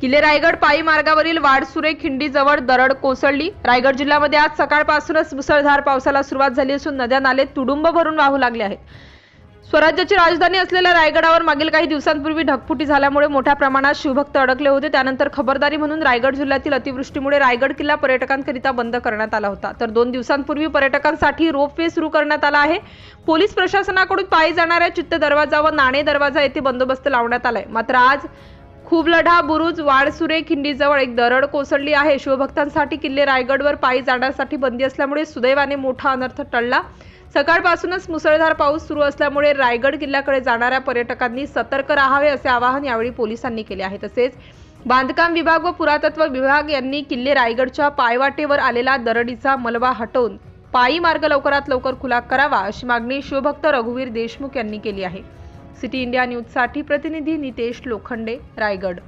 किल्ले रायगड पायी मार्गावरील वाडसुरे खिंडीजवळ दरड कोसळली. रायगड जिल्ह्यामध्ये आज सकाळपासूनच मुसळधार पावसाला सुरुवात झाली असून नद्या नाले तुडुंब भरून वाहू लागले आहेत. स्वराज्याची राजधानी असलेल्या रायगडावर मागील काही दिवसांपूर्वी ढगफुटी झाल्यामुळे मोठ्या प्रमाणात शिवभक्त अडकले होते. त्यानंतर खबरदारी म्हणून रायगड जिल्ह्यातील अतिवृष्टीमुळे रायगड किल्ला पर्यटकांकरिता बंद करण्यात आला होता. तर दोन दिवसांपूर्वी पर्यटकांसाठी रोपवे सुरू करण्यात आला आहे. पोलीस प्रशासनाकडून पायी जाणाऱ्या चित्त दरवाजा व नाणे दरवाजा येथे बंदोबस्त लावण्यात आलाय. मात्र आज खूबलढा बुरुज वाडसुरे खिंडीजवळ एक दरड कोसळली आहे. शिवभक्तांसाठी किल्ले रायगडवर पायी जाण्यासाठी बंदी असल्यामुळे सुदैवाने मोठा अनर्थ टळला. सकाळपासूनच मुसळधार पाऊस सुरू असल्यामुळे रायगड किल्ल्याकडे जाणाऱ्या पर्यटकांनी सतर्क राहावे असे आवाहन यावेळी पोलिसांनी केले आहे. तसेच बांधकाम विभाग व पुरातत्व विभाग यांनी किल्ले रायगडच्या पायवाटेवर आलेला दरडीचा मलबा हटवून पायी मार्ग लवकरात लवकर खुला करावा अशी मागणी शिवभक्त रघुवीर देशमुख यांनी केली आहे. सिटी इंडिया न्यूजसाठी प्रतिनिधी नितेश लोखंडे रायगड.